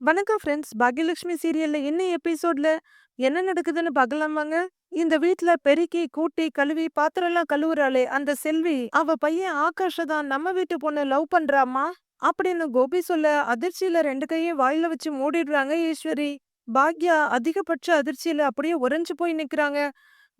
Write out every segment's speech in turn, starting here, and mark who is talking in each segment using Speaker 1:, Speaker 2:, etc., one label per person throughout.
Speaker 1: வணக்கம் ஃப்ரெண்ட்ஸ். பாக்யலட்சுமி சீரியல்ல என்ன எபிசோட்ல என்ன நடக்குதுன்னு பார்க்கலாமாங்க? இந்த வீட்ல பெருக்கி, கூட்டி, கழுவி, பாத்திரம்லாம் கழுவுறாளே அந்த செல்வி, அவ பையன் ஆகாஷ தான் நம்ம வீட்டு பொண்ணு லவ் பண்றாமா அப்படின்னு கோபி சொல்ல, அதிர்ச்சியில ரெண்டு கையும் வாயில வச்சு மூடிடுறாங்க ஈஸ்வரி. பாக்யா அதிகபட்ச அதிர்ச்சியில அப்படியே உறைஞ்சு போய் நிக்கிறாங்க.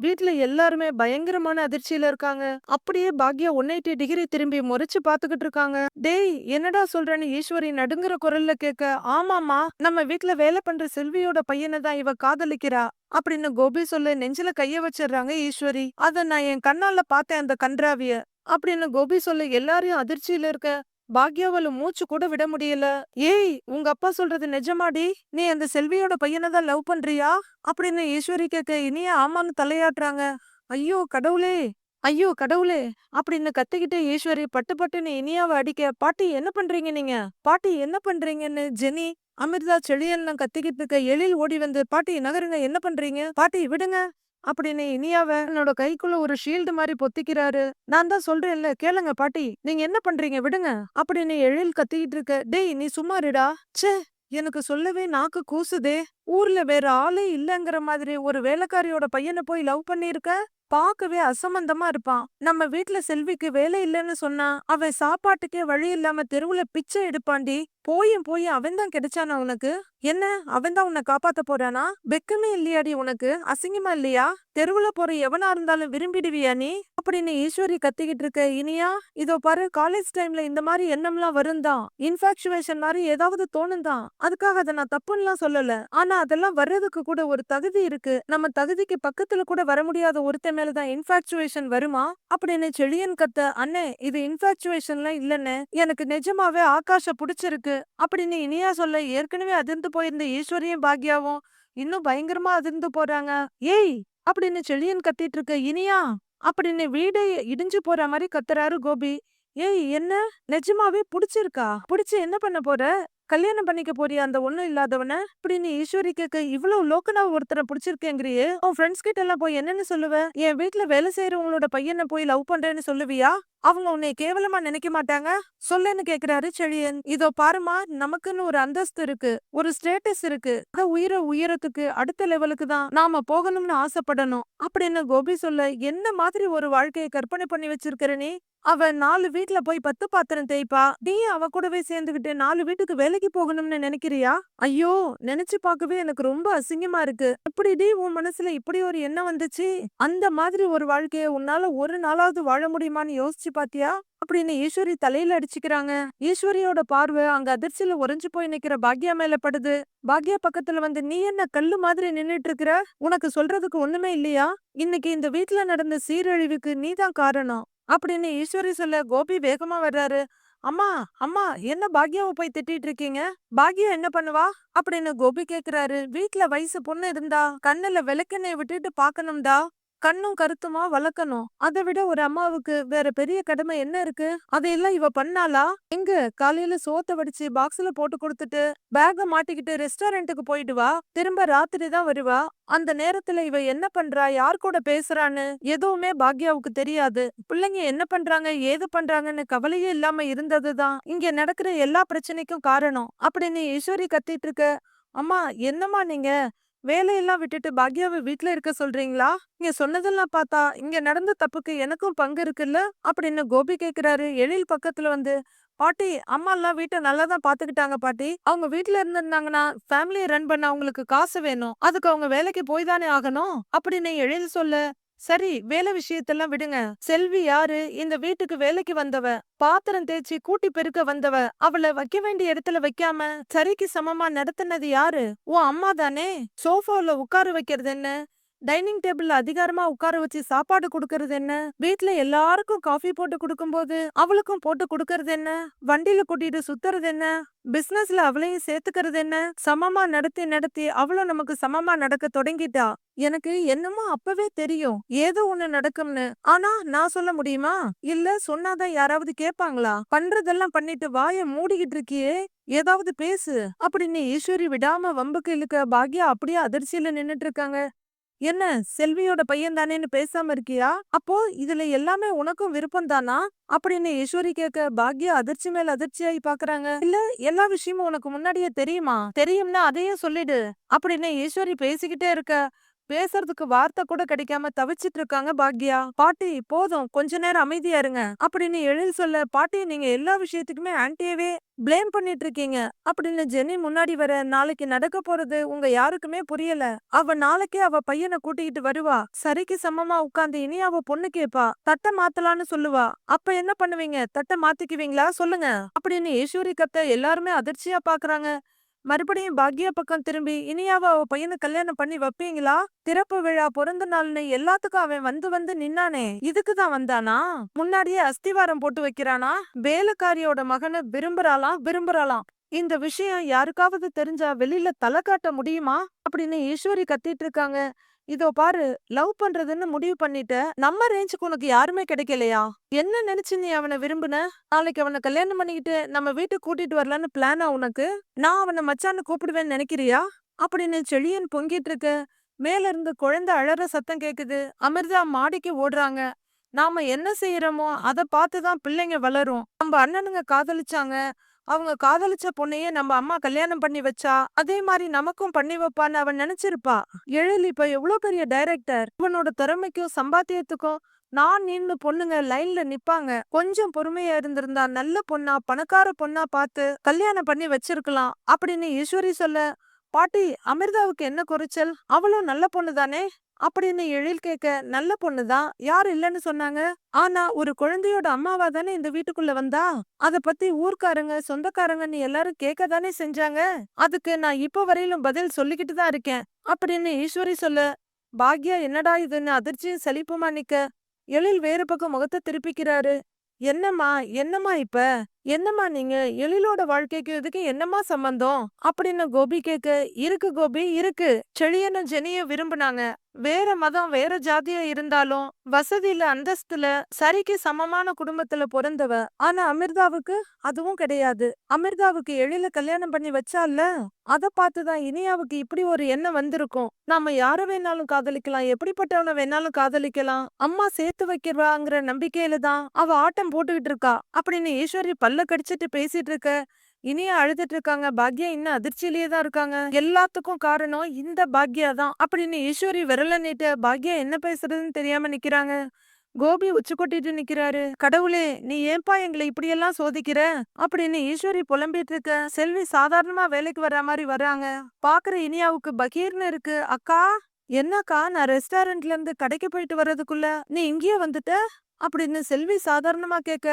Speaker 1: வீட்ல எல்லாருமே பயங்கரமான அதிர்ச்சியில இருக்காங்க. அப்படியே பாக்யா 180 டிகிரி திரும்பி முறைச்சு பாத்துக்கிட்டு இருக்காங்க. டேய் என்னடா சொல்றேன்னு ஈஸ்வரி நடுங்குற குரல்ல கேட்க, ஆமாமா நம்ம வீட்ல வேலை பண்ற செல்வியோட பையனை தான் இவ காதலிக்கிறா. அப்படின்னு கோபி சொல்ல நெஞ்சில கைய வச்சிடுறாங்க ஈஸ்வரி. அத நான் என் கண்ணால பார்த்தேன் அந்த கன்றாவிய. அப்படின்னு கோபி சொல்ல எல்லாரையும் அதிர்ச்சியில இருக்க பாக்யாவால மூச்சு கூட விட முடியல. ஏய் உங்க அப்பா சொல்றது நிஜமாடி? நீ அந்த செல்வியோட பையனை தான் லவ் பண்றியா? அப்படின்னு ஈஸ்வரி கேட்க இனியா ஆமான்னு தலையாட்டுறாங்க. ஐயோ கடவுளே! ஐயோ கடவுளே! அப்படின்னு கத்திக்கிட்டு ஈஸ்வரி பட்டு பட்டுன்னு இனியாவ அடிக்க, பாட்டி என்ன பண்றீங்க நீங்க? பாட்டி என்ன பண்றீங்கன்னு ஜெனி, அமிர்தா செழியெல்லாம் கத்திக்கிட்டு இருக்க எழில் ஓடி வந்து, பாட்டி நகருங்க என்ன பண்றீங்க? பாட்டி விடுங்க. அப்படின்னு இனியாவ என்னோட கைக்குள்ள ஒரு ஷீல்டு மாதிரி பொத்திக்கிறாரு. நான் தான் சொல்றேன்ல கேளுங்க பாட்டி. நீங்க என்ன பண்றீங்க விடுங்க. அப்படின்னு எழில் கத்திக்கிட்டு இருக்க, டேய் நீ சும்மாருடா ச்சே எனக்கு சொல்லவே நாக்கு கூசுதே. ஊர்ல வேற ஆளே இல்லங்கிற மாதிரி ஒரு வேலைக்காரியோட பையனை போய் லவ் பண்ணிருக்க? பார்க்கவே அசம்பந்தமா இருப்பான். நம்ம வீட்ல செல்விக்கு வேலை இல்லைன்னு சொன்னா, அவன் சாப்பாட்டுக்கே வழி இல்லாம தெருவுல பிச்சை எடுப்பாண்டி போயும் போய் அவன்தான் கிடைச்சானா உனக்கு? என்ன அவன்தான் உன்னை காப்பாத்த போறானா? வெக்கமே இல்லையாடி உனக்கு? அசிங்கமா இல்லையா? தெருவுல போற எவனா இருந்தாலும் விரும்பிடுவியா நீ? அப்படின்னு ஈஸ்வரி கத்திக்கிட்டு இருக்க இனியா, இதோ பாரு காலேஜ் டைம்ல இந்த மாதிரி எண்ணம்லாம் வரும்தான். இன்ஃபாக்சுவேஷன் மாதிரி ஏதாவது தோணும்தான். அதுக்காக அதை நான் தப்புன்னுலாம் சொல்லல. ஆனா அதெல்லாம் வர்றதுக்கு கூட ஒரு தகுதி இருக்கு. நம்ம தகுதிக்கு பக்கத்துல கூட வர முடியாத ஒருத்தன் மேலதான் இன்ஃபாக்சுவேஷன் வருமா? அப்படின்னு செழியன் கத்த, அண்ணே இது இன்ஃபாக்சுவேஷன்லாம் இல்லன்னு. எனக்கு நிஜமாவே ஆகாஷ புடிச்சிருக்கு. அப்படின்னு இனியா சொல்ல ஏற்கனவே அதிர்ந்து போயிருந்த ஈஸ்வரியும் பாக்யாவும் இன்னும் பயங்கரமா அதிர்ந்து போறாங்க. ஏய் அப்படின்னு செழியன் கத்திட்டு இருக்க இனியா அப்படின்னு வீடை இடிஞ்சு போற மாதிரி கத்துறாரு கோபி. ஏய் என்ன நிஜமாவே புடிச்சிருக்கா? புடிச்சு என்ன பண்ண போற? கல்யாணம் பண்ணிக்க போறிய அந்த ஒண்ணும் இல்லாதவன? அப்படின்னு ஈஸ்வரி கேட்க இவ்வளவு லோக்கனா ஒருத்தரை பிடிச்சிருக்கேங்கிறியே உன் ஃப்ரெண்ட்ஸ் கிட்ட எல்லாம் போய் என்னன்னு சொல்லுவ? என் வீட்ல வேலை செய்யறவங்களோட பையனை போய் லவ் பண்றேன்னு சொல்லுவியா? அவங்க உன்னை கேவலமா நினைக்க மாட்டாங்க? சொல்லுன்னு கேக்குறாரு செழியன். இதோ பாருமா நமக்குன்னு ஒரு அந்தஸ்து இருக்கு. ஒரு ஸ்டேட்டஸ் இருக்கு. அத உயிர உயரத்துக்கு அடுத்த லெவலுக்கு தான் நாம போகணும்னு ஆசைப்படணும். அப்படின்னு கோபி சொல்ல என்ன மாதிரி ஒரு வாழ்க்கையை கற்பனை பண்ணி வச்சிருக்கிற நீ? அவ நாலு வீட்ல போய் பத்து பாத்திரம் தேய்ப்பா. நீ அவ கூடவே சேர்ந்துகிட்டு நாலு வீட்டுக்கு வேலைக்கு போகணும்னு நினைக்கிறியா? ஐயோ நினைச்சு பார்க்கவே எனக்கு ரொம்ப அசிங்கமா இருக்கு. இப்படி டி உன் மனசுல இப்படி ஒரு எண்ணம் வந்துச்சு? அந்த மாதிரி ஒரு வாழ்க்கைய உன்னால ஒரு நாளாவது வாழ முடியுமான்னு யோசிச்சு பாத்தியா? அப்படின்னு ஈஸ்வரி தலையில அடிச்சுக்கிறாங்க. ஈஸ்வரியோட பார்வை அங்க அதிர்ச்சியில உறைஞ்சு போய் நிக்கிற பாக்யா மேல படுது. பாக்யா பக்கத்துல வந்து நீ என்ன கல்லு மாதிரி நின்னுட்டு இருக்கிற? உனக்கு சொல்றதுக்கு ஒண்ணுமே இல்லையா? இன்னைக்கு இந்த வீட்ல நடந்த சீரழிவுக்கு நீதான் காரணம். அப்படின்னு ஈஸ்வரி சொல்ல கோபி வேகமா வர்றாரு. அம்மா அம்மா என்ன பாக்யாவை போய் திட்டிட்டு இருக்கீங்க? பாக்யா என்ன பண்ணுவா? அப்படின்னு கோபி கேக்குறாரு. வீட்ல வயசு பொண்ணு இருந்தா கண்ணுல விளக்கெண்ணெய் விட்டுட்டு பாக்கணும்டா. கண்ணும் கருத்துமா வளர்க்கணும். அதை விட ஒரு அம்மாவுக்கு வேற பெரிய கடமை என்ன இருக்கு? அதையெல்லாம் இவ பண்ணாளா? எங்க காலையில சோத்த வடிச்சு பாக்ஸ்ல போட்டு கொடுத்துட்டு பேக மாட்டிக்கிட்டு ரெஸ்டாரண்ட்டுக்கு போயிடுவா. திரும்ப ராத்திரி தான் வருவா. அந்த நேரத்துல இவ என்ன பண்றா யார் கூட பேசுறான்னு எதுவுமே பாக்யாவுக்கு தெரியாது. பிள்ளைங்க என்ன பண்றாங்க ஏது பண்றாங்கன்னு கவலையே இல்லாம இருந்ததுதான் இங்க நடக்கிற எல்லா பிரச்சனைக்கும் காரணம். அப்படின்னு ஈஸ்வரி கத்திட்டு இருக்க, அம்மா என்னம்மா நீங்க? வேலையெல்லாம் விட்டுட்டு பாக்யாவை வீட்ல இருக்க சொல்றீங்களா? நீங்க சொன்னதெல்லாம் பார்த்தா இங்க நடந்த தப்புக்கு எனக்கும் பங்கு இருக்குல்ல? அப்படின்னு கோபி கேக்குறாரு. எழில் பக்கத்துல வந்து பாட்டி அம்மா எல்லாம் வீட்டை நல்லா தான் பாத்துக்கிட்டாங்க பாட்டி. அவங்க வீட்ல இருந்திருந்தாங்கன்னா ஃபேமிலியை ரன் பண்ண அவங்களுக்கு காசு வேணும். அதுக்கு அவங்க வேலைக்கு போய் தானே ஆகணும். அப்படின்னு எழில் சொல்ல சரி வேலை விஷயத்தெல்லாம் விடுங்க. செல்வி யாரு? இந்த வீட்டுக்கு வேலைக்கு வந்தவ. பாத்திரம் தேய்ச்சி கூட்டி பெருக்க வந்தவ. அவள வைக்க வேண்டிய இடத்துல வைக்காம சரிக்கு சமமா நடத்துனது யாரு? உன் அம்மா தானே? சோஃபால உட்கார வைக்கிறது என்ன? டைனிங் டேபிள்ல அதிகாரமா உட்கார வச்சு சாப்பாடு கொடுக்கறது என்ன? வீட்ல எல்லாருக்கும் காஃபி போட்டு கொடுக்கும்போது அவளுக்கும் போட்டு கொடுக்கறது என்ன? வண்டியில கூட்டிட்டு சுத்துறது என்ன? பிசினஸ்ல அவளையும் சேர்த்துக்கிறது என்ன? சமமா நடத்தி நடத்தி அவளும் நமக்கு சமமா நடக்க தொடங்கிட்டா. எனக்கு என்னமோ அப்பவே தெரியும். ஏதோ ஒண்ணு நடக்கும்னு. ஆனா நான் சொல்ல முடியுமா? இல்ல சொன்னாதான் யாராவது கேட்பாங்களா? பண்றதெல்லாம் பண்ணிட்டு வாய மூடிக்கிட்டு இருக்கியே. ஏதாவது பேசு. அப்படின்னு ஈஸ்வரி விடாம வம்புக்கு இழுக்க பாக்யா அப்படியே அதிர்ச்சியில நின்னுட்டு இருக்காங்க. என்ன செல்வியோட பையன் தானேன்னு பேசாம இருக்கியா? அப்போ இதுல எல்லாமே உனக்கும் விருப்பம் தானா? அப்படின்னு ஈஸ்வரி கேட்க பாக்யா அதிர்ச்சி மேல அதிர்ச்சியாகி பாக்குறாங்க. இல்ல எல்லா விஷயமும் உனக்கு முன்னாடியே தெரியுமா? தெரியும்னா அதையும் சொல்லிடு அப்படின்னு ஈஸ்வரி பேசிக்கிட்டே இருக்க. பேசுறதுக்கு வார்த்தை கூட கிடைக்காம தவிச்சிட்டு இருக்காங்க பாக்யா. பாட்டி போதும். கொஞ்ச நேரம் அமைதியா இருங்க. அப்படின்னு எழில் சொல்ல பாட்டி நீங்க எல்லா விஷயத்துக்குமே ஆன்டியவே ப்ளேம் பண்ணிட்டு இருக்கீங்க. அப்படின்னு ஜெனி முன்னாடி வர நாளைக்கு நடக்க போறது உங்க யாருக்குமே புரியல. அவ நாளைக்கே அவ பையனை கூட்டிக்கிட்டு வருவா. சரிக்கு சமமா உட்காந்து இனி அவ பொண்ணு கேப்பா. தட்டை மாத்தலான்னு சொல்லுவா. அப்ப என்ன பண்ணுவீங்க? தட்டை மாத்திக்குவீங்களா? சொல்லுங்க. அப்படின்னு ஈஸ்வரி கத்த எல்லாருமே அதிர்ச்சியா பாக்குறாங்க. மறுபடியும் பாக்யா பக்கம் திரும்பி இனியாவ அவ பையனை கல்யாணம் பண்ணி வைப்பீங்களா? திறப்பு விழா பிறந்த நாள்னு எல்லாத்துக்கும் அவன் வந்து வந்து நின்னானே இதுக்குதான் வந்தானா? முன்னாடியே அஸ்திவாரம் போட்டு வைக்கிறானா? வேலைக்காரியோட மகனை விரும்புறாளாம் விரும்புறாளாம் இந்த விஷயம் யாருக்காவது தெரிஞ்சா வெளியில தலை காட்ட முடியுமா? அப்படின்னு ஈஸ்வரி கத்திட்டு இருக்காங்க. இதோ பாரு லவ் பண்றதுன்னு முடிவு பண்ணிட்ட நம்ம ரேஞ்சுக்கு உனக்கு யாருமே கிடைக்கலையா? என்ன நினைச்சு நீ அவனை விரும்புன? நாளைக்கு அவனை கல்யாணம் பண்ணிக்கிட்டு நம்ம வீட்டுக்கு கூட்டிட்டு வரலான்னு பிளானா உனக்கு? நான் அவனை மச்சான்னு கூப்பிடுவேன்னு நினைக்கிறியா? அப்படின்னு செழியன் பொங்கிட்டு இருக்க. மேல இருந்து குழந்தை அழற சத்தம் கேக்குது. அமிர்தா மாடிக்கு ஓடுறாங்க. நாம என்ன செய்யறோமோ அதை பார்த்துதான் பிள்ளைங்க வளரும். நம்ம அண்ணனுங்க காதலிச்சாங்க. அவங்க காதலிச்ச பொண்ணையே நம்ம அம்மா கல்யாணம் பண்ணி வச்சா அதே மாதிரி நமக்கும் பண்ணி வைப்பான்னு அவன் நினைச்சிருப்பா. எழில் இப்ப எவ்வளவு பெரிய டைரக்டர். இவனோட திறமைக்கும் சம்பாத்தியத்துக்கும் நான் நின்னு பொண்ணுங்க லைன்ல நிப்பாங்க. கொஞ்சம் பொறுமையா இருந்திருந்தா நல்ல பொண்ணா பணக்கார பொண்ணா பார்த்து கல்யாணம் பண்ணி வச்சிருக்கலாம் அப்படின்னு ஈஸ்வரி சொல்ல பாட்டி அமிர்தாவுக்கு என்ன குறைச்சல்? அவளும் நல்ல பொண்ணு தானே அப்படின்னு எழில் கேட்க நல்ல பொண்ணு தான். யார் இல்லைன்னு சொன்னாங்க? ஆனா ஒரு குழந்தையோட அம்மாவா தானே இந்த வீட்டுக்குள்ள வந்தா? அத பத்தி ஊர்க்காரங்க சொந்தக்காரங்கன்னு எல்லாரும் கேட்க தானே செஞ்சாங்க? அதுக்கு நான் இப்ப வரையிலும் பதில் சொல்லிக்கிட்டு தான் இருக்கேன். அப்படின்னு ஈஸ்வரி சொல்ல பாக்யா என்னடா இதுன்னு அதிர்ச்சியும் சலிப்புமா நிக்க? எழில் வேறு பக்கம் முகத்தை திருப்பிக்கிறாரு என்னம்மா என்னம்மா இப்ப? என்னம்மா நீங்க? எழிலோட வாழ்க்கைக்கு இதுக்கு என்னம்மா சம்பந்தம்? அப்படின்னு கோபி கேக்க இருக்கு கோபி இருக்கு. செழியனும் ஜெனியும் விரும்புனாங்க. வேற மதம் வேற ஜாதியா இருந்தாலும் வசதியில அந்தஸ்துல சரிக்கு சமமான குடும்பத்துல பிறந்தவ. ஆனா அமிர்தாவுக்கு அதுவும் கிடையாது. அமிர்தாவுக்கு எழில கல்யாணம் பண்ணி வச்சால அத பார்த்துதான் இனியாவுக்கு இப்படி ஒரு எண்ணம் வந்திருக்கும். நாம யார வேணாலும் காதலிக்கலாம். எப்படிப்பட்டவன வேணாலும் காதலிக்கலாம். அம்மா சேர்த்து வைக்கிறவாங்கிற நம்பிக்கையில தான் அவ ஆட்டம் போட்டுக்கிட்டு இருக்கா. அப்படின்னு ஈஸ்வரி பல்ல கடிச்சிட்டு பேசிட்டு இருக்க. இனியா அழுதுட்டு இருக்காங்க. பாக்யா இன்னும் அதிர்ச்சியிலேயே தான் இருக்காங்க. எல்லாத்துக்கும் காரணம் இந்த பாக்யா தான் அப்படின்னு ஈஸ்வரி விரல நீட்டு பாக்யா என்ன பேசுறதுன்னு தெரியாம நிக்கிறாங்க. கோபி உச்சி கொட்டிட்டு நிக்கிறாரு. கடவுளே நீ ஏன்பா எங்களை இப்படியெல்லாம் சோதிக்கிற? அப்படின்னு ஈஸ்வரி புலம்பிட்டு இருக்க. செல்வி சாதாரணமா வேலைக்கு வர்ற மாதிரி வர்றாங்க. பாக்குற இனியாவுக்கு பகீர்னு இருக்கு. அக்கா என்னக்கா நான் ரெஸ்டாரண்ட்ல இருந்து கடைக்கு போயிட்டு வர்றதுக்குள்ள நீ இங்கேயே வந்துட்ட? அப்படின்னு செல்வி சாதாரணமா கேட்க.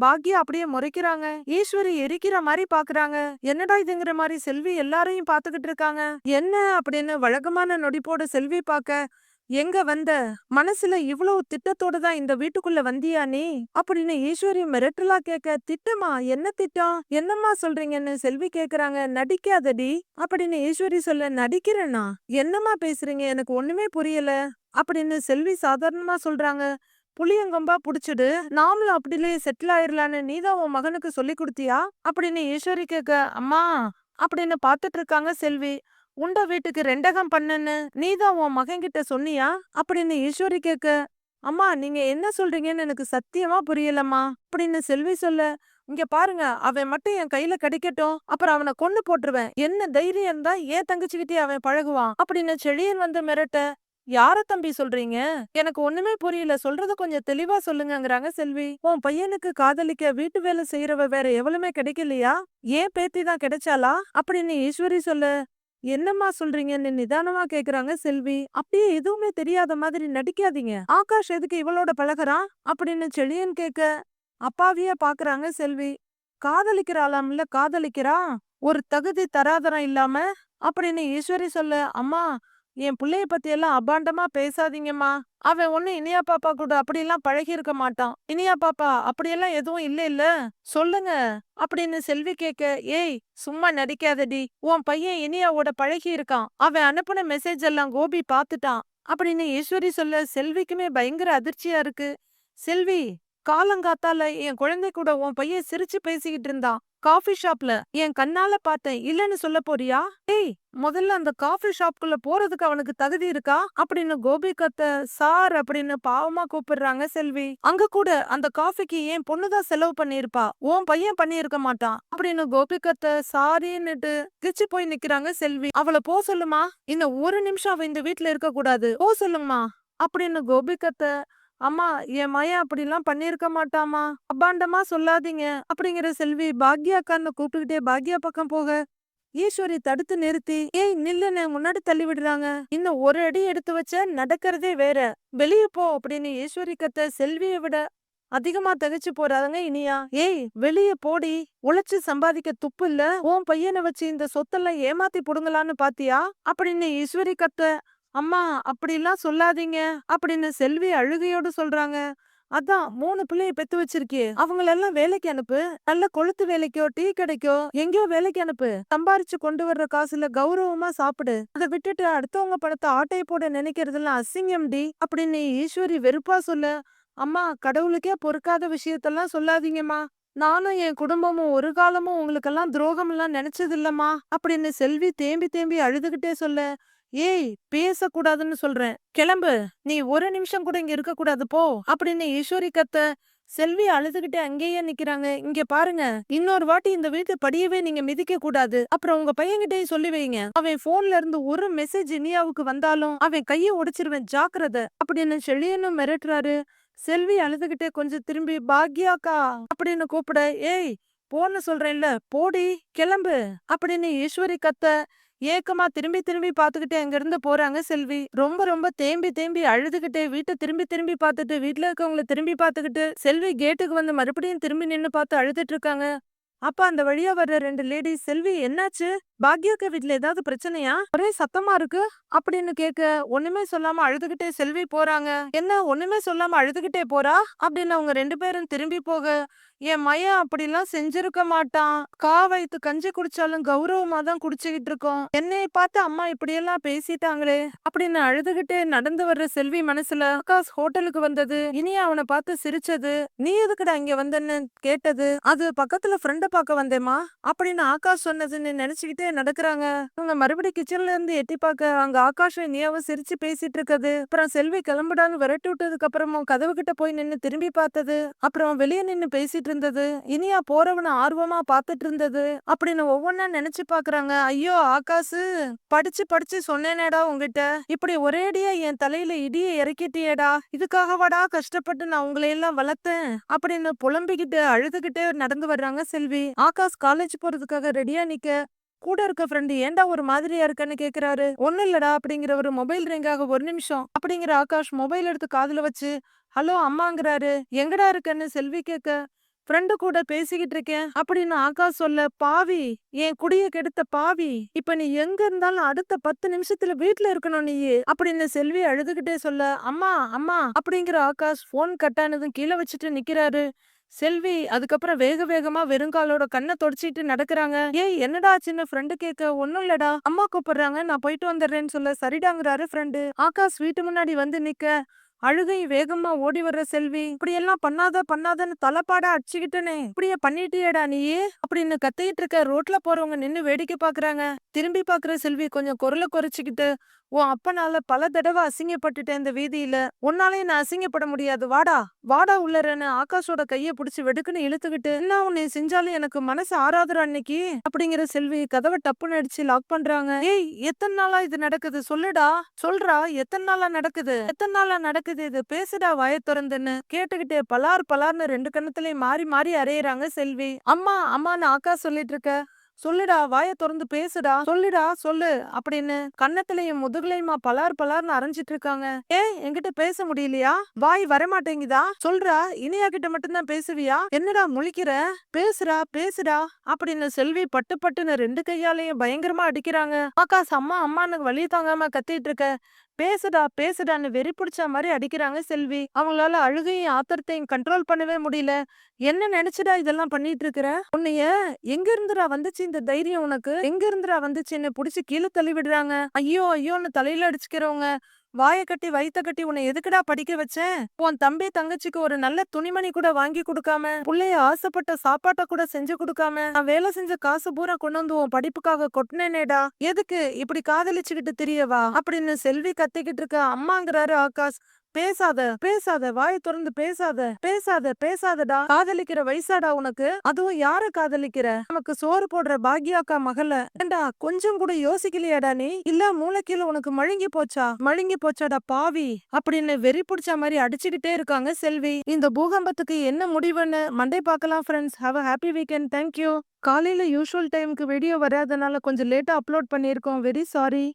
Speaker 1: பாக்யா அப்படியே முறைக்கிறாங்க. ஈஸ்வரி எரிக்கிற மாதிரி பாக்குறாங்க. என்னடா இதுங்கிற மாதிரி செல்வி எல்லாரையும் பாத்துக்கிட்டு இருக்காங்க. என்ன அப்படின்னு வழக்கமான நொடிப்போட செல்வி பாக்க எங்க வந்த? மனசுல இவ்வளவு திட்டத்தோட தான் இந்த வீட்டுக்குள்ள வந்தியா நீ? அப்படின்னு ஈஸ்வரி மிரட்டலா கேக்க திட்டமா? என்ன திட்டம்? என்னம்மா சொல்றீங்கன்னு செல்வி கேக்குறாங்க. நடிக்காதடி அப்படின்னு ஈஸ்வரி சொல்ல நடிக்கிறேனா? என்னம்மா பேசுறீங்க? எனக்கு ஒண்ணுமே புரியல அப்படின்னு செல்வி சாதாரணமா சொல்றாங்க. புளியங்கம்பா புடிச்சிடு நாமளும் அப்படிலே செட்டில் ஆயிரலான்னு நீதான் உன் மகனுக்கு சொல்லி கொடுத்தியா? அப்படின்னு ஈஸ்வரி கேக்க அம்மா அப்படின்னு பாத்துட்டு இருக்காங்க செல்வி. உண்ட வீட்டுக்கு ரெண்டகம் பண்ணுன்னு நீதான் உன் மகன் கிட்ட சொன்னியா? அப்படின்னு ஈஸ்வரி கேக்க அம்மா நீங்க என்ன சொல்றீங்கன்னு எனக்கு சத்தியமா புரியலம்மா. அப்படின்னு செல்வி சொல்ல இங்க பாருங்க அவன் மட்டும் என் கையில கிடைக்கட்டும். அப்புறம் அவனை கொண்டு போட்டுருவேன். என்ன தைரியம் தான் ஏன் தங்கச்சிக்கிட்டே அவன் பழகுவான்? அப்படின்னு செழியன் வந்து மிரட்ட யார தம்பி சொல்றீங்க? எனக்கு ஒண்ணுமே புரியல. சொல்றத கொஞ்சம் தெளிவா சொல்லுங்கங்கறாங்க செல்வி. உன் பையனுக்கு காதலிக்க வீட்டு வேலை செய்யறவ வேற எவ்வளவுமே கிடைக்கலையா? ஏன் பேத்தி தான் கிடைச்சாலா அப்படின்னு ஈஸ்வரி சொல்லு என்னம்மா சொல்றீங்கன்னு நிதானமா கேக்குறாங்க செல்வி. அப்படியே எதுவுமே தெரியாத மாதிரி நடிக்காதீங்க. ஆகாஷ் எதுக்கு இவளோட பழகுறான்? அப்படின்னு செழியன் கேக்க அப்பாவியே பாக்குறாங்க செல்வி. காதலிக்கிறாளாம்ல காதலிக்கிறா? ஒரு தகுதி தராதரம் இல்லாம? அப்படின்னு ஈஸ்வரி சொல்ல அம்மா என் பிள்ளைய பத்தி எல்லாம் அபாண்டமா பேசாதீங்கம்மா. அவன் ஒண்ணு இனியா பாப்பா கூட அப்படியெல்லாம் பழகி இருக்க மாட்டான். இனியா பாப்பா அப்படியெல்லாம் எதுவும் இல்ல இல்ல. சொல்லுங்க. அப்படின்னு செல்வி கேக்க ஏய் சும்மா நடிக்காதடி. உன் பையன் இனியாவோட பழகி இருக்கான் அவன் அனுப்புன மெசேஜ் எல்லாம் கோபி பாத்துட்டான் அப்படின்னு ஈஸ்வரி சொல்ல செல்விக்குமே பயங்கர அதிர்ச்சியா இருக்கு. செல்வி காலங்காத்தால என் குழந்தை கூட உன் பையன் சிரிச்சு பேசிக்கிட்டு இருந்தான். காஃபி ஷாப்ல என் கண்ணால பார்த்தேன். இல்லன்னு சொல்ல போறியா? ஏய் முதல்ல அந்த காஃபி ஷாப்குள்ள போறதுக்கு அவனுக்கு தகுதி இருக்கா? அப்படின்னு கோபி கத்த சார் அப்படின்னு பாவமா கூப்பிடுறாங்க செல்வி. அங்க கூட அந்த காஃபிக்கு என் பொண்ணுதான் செலவு பண்ணிருப்பா உன் பையன் பண்ணியிருக்க மாட்டான். அப்படின்னு கோபி கத்த சாரின்னுட்டு கிச்சு போய் நிக்கிறாங்க செல்வி. அவளை போ சொல்லுமா. இன்னும் ஒரு நிமிஷம் அவ இந்த வீட்ல இருக்க கூடாது போ சொல்லுமா. அப்படின்னு கோபி கத்த அம்மா என் மயன் அப்படிலாம் பண்ணியிருக்க மாட்டாமா அபாண்டமா சொல்லாதீங்க. அப்படிங்கிற செல்வி பாக்யா அக்கான்னு கூப்பிட்டுக்கிட்டே பாக்யா பக்கம் போக ஈஸ்வரி தடுத்து நிறுத்தி. ஏய் நில்லுன்னு முன்னாடி தள்ளி விடுறாங்க. இன்னும் ஒரு அடி எடுத்து வச்ச நடக்கிறதே வேற. வெளிய போ அப்படின்னு ஈஸ்வரி கத்த செல்வியை விட அதிகமா தகச்சு போறாங்க இனியா. ஏய் வெளிய போடி. உழைச்சு சம்பாதிக்க துப்பு இல்ல. உன் பையனை வச்சு இந்த சொத்தெல்லாம் ஏமாத்தி புடுங்கலான்னு பாத்தியா? அப்படின்னு ஈஸ்வரி கத்த அம்மா அப்படிலாம் சொல்லாதீங்க அப்படின்னு செல்வி அழுகையோடு சொல்றாங்க. அதான் மூணு பிள்ளைய பெத்து வச்சிருக்கே அவங்களெல்லாம் வேலைக்கு அனுப்பு. நல்ல கொளுத்து வேலைக்கோ டீ கடைக்கோ எங்கேயோ வேலைக்கு அனுப்பு. சம்பாரிச்சு கொண்டு வர்ற காசுல கௌரவமா சாப்பிடு. அதை விட்டுட்டு அடுத்தவங்க பணத்தை ஆட்டையை போட நினைக்கிறதெல்லாம் அசிங்கம் டி அப்படின்னு ஈஸ்வரி வெறுப்பா சொல்ல. அம்மா கடவுளுக்கே பொறுக்காத விஷயத்தெல்லாம் சொல்லாதீங்கம்மா. நானும் என் குடும்பமும் ஒரு காலமும் உங்களுக்கெல்லாம் துரோகம் எல்லாம் நினைச்சது இல்லம்மா அப்படின்னு செல்வி தேம்பி தேம்பி அழுதுகிட்டே சொல்ல. ஏய் பேசக்கூடாதுன்னு சொல்றேன். கிளம்பு. நீ ஒரு நிமிஷம் கூட இங்க இருக்க கூடாது போ. அப்படின்னு ஈஸ்வரி கத்த செல்வி அழுதுகிட்டு அங்கேயே நிக்கிறாங்க. இங்க பாருங்க. இன்னொரு வாட்டி இந்த வீட்டு படியவே நீங்க மிதிக்க கூடாது. அப்புறம் உங்க பையன்கிட்டயும் சொல்லி வைங்க. அவன் போன்ல இருந்து ஒரு மெசேஜ் இனியாவுக்கு வந்தாலும் அவன் கைய உடைச்சிருவேன் ஜாக்கிரதை அப்படின்னு செழியனும் மிரட்டுறாரு. செல்வி அழுதுகிட்டே கொஞ்சம் திரும்பி பாக்யாக்கா அப்படின்னு கூப்பிட ஏய் போன்னு சொல்றேன்ல போடி கிளம்பு அப்படின்னு ஈஸ்வரி கத்த ஏக்கமா திரும்பி திரும்பி பார்த்துக்கிட்டே அங்க இருந்து போறாங்க செல்வி? ரொம்ப ரொம்ப தேம்பி தேம்பி அழுதுகிட்டே வீட்டை திரும்பி திரும்பி பார்த்துட்டு வீட்டுல இருக்கவங்களை திரும்பி பார்த்துக்கிட்டு செல்வி கேட்டுக்கு வந்து மறுபடியும் திரும்பி நின்னு பார்த்து அழுதுட்டு இருக்காங்க. அப்ப அந்த வழியா வர்ற ரெண்டு லேடிஸ் செல்வி என்னாச்சு? பாக்யாக்க வீட்ல ஏதாவது பிரச்சனையா? ஒரே சத்தமா இருக்கு? அப்படின்னு கேட்க ஒண்ணுமே சொல்லாம அழுதுகிட்டே செல்வி போறாங்க. என்ன ஒண்ணுமே சொல்லாம அழுதுகிட்டே போறா? அப்படின்னு அவங்க ரெண்டு பேரும் திரும்பி போக என் மையம் அப்படிலாம் செஞ்சிருக்க மாட்டான். கா வைத்து கஞ்சி குடிச்சாலும் கௌரவமா தான் குடிச்சுக்கிட்டு இருக்கோம். என்னைய பார்த்து அம்மா இப்படியெல்லாம் பேசிட்டாங்களே. அப்படின்னு அழுதுகிட்டே நடந்து வர்ற செல்வி மனசுல ஆகாஷ் ஹோட்டலுக்கு வந்தது. இனி அவனை பார்த்து சிரிச்சது. நீ எதுக்குடா இங்க வந்தன்னு கேட்டது? அது பக்கத்துல ஃப்ரெண்ட பார்க்க வந்தேமா அப்படின்னு ஆகாஷ் சொன்னதுன்னு நினைச்சுக்கிட்டே நடக்கிறாங்க. அவங்க மறுபடியும் கிச்சன்ல இருந்து எட்டி பார்க்க அங்க ஆகாஷும் இனியாவும் சிரிச்சு பேசிட்டு இருக்குது. அப்புறம் செல்வி கிளம்புடான்னு விரட்டி விட்டதுக்கு அப்புறமும் கதவு கிட்ட போய் நின்னு திரும்பி பார்த்தது. அப்புறம் வெளியே நின்னு பேசிட்டு இருந்தது. இனியா போறவன ஆர்வமா பாத்துட்டு இருந்தது. அப்படின்னு ஒவ்வொன்னா நினைச்சு பாக்குறாங்க ஐயோ ஆகாசு படிச்சு படிச்சு சொன்னேனேடா உங்ககிட்ட இப்படி ஒரேடியா என் தலையில இடிய இறக்கிட்டியேடா. இதுக்காகவாடா கஷ்டப்பட்டு நான் உங்களை எல்லாம் வளர்த்தேன். அப்படின்னு புலம்பிக்கிட்டு அழுதுகிட்டே நடந்து வர்றாங்க செல்வி. ஆகாஷ் காலேஜ் போறதுக்காக ரெடியா நிக்க. கூட இருக்க ஃப்ரெண்டு ஏன்டா ஒரு மாதிரியா இருக்கன்னு கேக்குறாரு. ஒண்ணு இல்லடா அப்படிங்கிற ஒரு மொபைல் ரிங்காக ஒரு நிமிஷம். அப்படிங்கிற ஆகாஷ் மொபைல் எடுத்து காதுல வச்சு ஹலோ அம்மாங்கிறாரு. எங்கடா இருக்கன்னு செல்வி கேட்க ஃப்ரெண்டு கூட பேசிக்கிட்டு இருக்கேன் அப்படின்னு ஆகாஷ் சொல்ல பாவி என் குடிய கெடுத்த பாவி இப்ப நீ எங்க இருந்தாலும் அடுத்த பத்து நிமிஷத்துல வீட்டுல இருக்கணும் நீ அப்படின்னு செல்வி அழுதுகிட்டே சொல்ல அம்மா அம்மா அப்படிங்கிற ஆகாஷ் போன் கட்டானதும் கீழே வச்சுட்டு நிக்கிறாரு. செல்வி அதுக்கப்புறம் வேக வேகமா வெறுங்காலோட கண்ணை தொடச்சிட்டு நடக்கிறாங்க. ஏய் என்னடா சின்ன ஃப்ரெண்டு கேட்க? ஒன்னும் இல்லடா. அம்மா கூப்பிடுறாங்க. நான் போயிட்டு வந்துடுறேன்னு சொல்ல சரிடாங்கிறாரு ஃப்ரெண்டு ஆகாஷ் வீட்டு முன்னாடி வந்து நிக்க அழுகை வேகமா ஓடி வர்ற செல்வி இப்படி எல்லாம் பண்ணாத பண்ணாதன்னு தலைப்பாடா அடிச்சுக்கிட்டனே. இப்படியே பண்ணிட்டியேடா நீ அப்படின்னு கத்திக்கிட்டு இருக்க ரோட்ல போறவங்க நின்னு வேடிக்கை பாக்குறாங்க. திரும்பி பாக்குற செல்வி கொஞ்சம் குரலை குறைச்சிக்கிட்டு உன் அப்பனால பல தடவை அசிங்கப்பட்டுட்டேன் இந்த வீதியில. உன்னாலே நான் அசிங்கப்பட முடியாது. வாடா வாடா உள்ளறன்னு ஆகாஷோட கைய புடிச்சு வெடுக்குன்னு இழுத்துக்கிட்டு என்ன உன்னை செஞ்சாலும் எனக்கு மனசு ஆறாதுடா அன்னைக்கு? அப்படிங்கிற செல்வி கதவை டப்புன்னு அடிச்சு லாக் பண்றாங்க. ஏய் எத்தனை நாளா இது நடக்குது? சொல்லுடா. சொல்றா. எத்தனை நாளா நடக்குது? எத்தனை நாளா நடக்குது இது? பேசுடா வாய திறந்துன்னு. கேட்டுக்கிட்டே பலார் பலார்னு ரெண்டு கண்ணத்துலயும் மாறி மாறி அரையறாங்க செல்வி. அம்மா அம்மான்னு ஆகாஷ் சொல்லிட்டு இருக்க. சொல்லுடா வாய திறந்து பேசுடா சொல்லுடா சொல்லு அப்படின்னு கன்னத்திலையும் முதுகுலையுமா பலார் பலார்னு அரைஞ்சிட்டு இருக்காங்க. ஏ என்கிட்ட பேச முடியலையா? வாய் வரமாட்டேங்குதா? சொல்றா இனியா கிட்ட மட்டும்தான் பேசுவியா? என்னடா முழிக்கிற? பேசுடா பேசுடா அப்படின்னு செல்வி பட்டு பட்டுன்னு ரெண்டு கையாலையும் பயங்கரமா அடிக்கிறாங்க. ஆகாஷ் அம்மா அம்மான்னு வழி தாங்காம கத்திட்டு இருக்க. பேசுடா பேசுடான்னு வெறி பிடிச்ச மாதிரி அடிக்கிறாங்க செல்வி. அவங்களால அழுகையும் ஆத்திரத்தையும் கண்ட்ரோல் பண்ணவே முடியல. என்ன நினைச்சுடா இதெல்லாம் பண்ணிட்டு இருக்கிற உன்னைய எங்க இருந்துடா வந்துச்சு இந்த தைரியம் உனக்கு? எங்க இருந்துடா வந்துச்சு என்ன புடிச்சு கீழே தள்ளி விடுறாங்க ஐயோ ஐயோன்னு தலையில அடிச்சுக்கிறவங்க. வாய கட்டி வயித்த கட்டி உன்னை எதுக்குடா படிக்க வச்சேன்? உன் தம்பி தங்கச்சிக்கு ஒரு நல்ல துணிமணி கூட வாங்கி கொடுக்காம பிள்ளைய ஆசைப்பட்ட சாப்பாட்ட கூட செஞ்சு கொடுக்காம நான் வேலை செஞ்ச காசு பூரா கொண்டு வந்து உன் படிப்புக்காக கொட்டினேனேடா. எதுக்கு இப்படி காதலிச்சுக்கிட்டு தெரியவா? அப்படின்னு செல்வி கத்திக்கிட்டு இருக்க அம்மாங்கிறாரு ஆகாஷ். பேசாத பேசாத வாய திறந்து பேசாத பேசாத பேசாதடா காதலிக்கிற வயசாடா உனக்கு? அதுவும் யார காதலிக்கிற? நமக்கு சோறு போடுற பாக்யாக்கா மகள. ஏண்டா கொஞ்சம் கூட யோசிக்கலையாடா நீ? இல்ல மூளைக்கீழ உனக்கு மழுங்கி போச்சா? மழுங்கி போச்சாடா பாவி. அப்படின்னு வெறி பிடிச்ச மாதிரி அடிச்சுக்கிட்டே இருக்காங்க செல்வி. இந்த பூகம்பத்துக்கு என்ன முடிவுன்னு மண்டே பார்க்கலாம் friends have a happy weekend thank you காலையில யூஷுவல் டைமுக்கு வீடியோ வராதனால கொஞ்சம் லேட்டா அப்லோட் பண்ணியிருக்கோம். Very sorry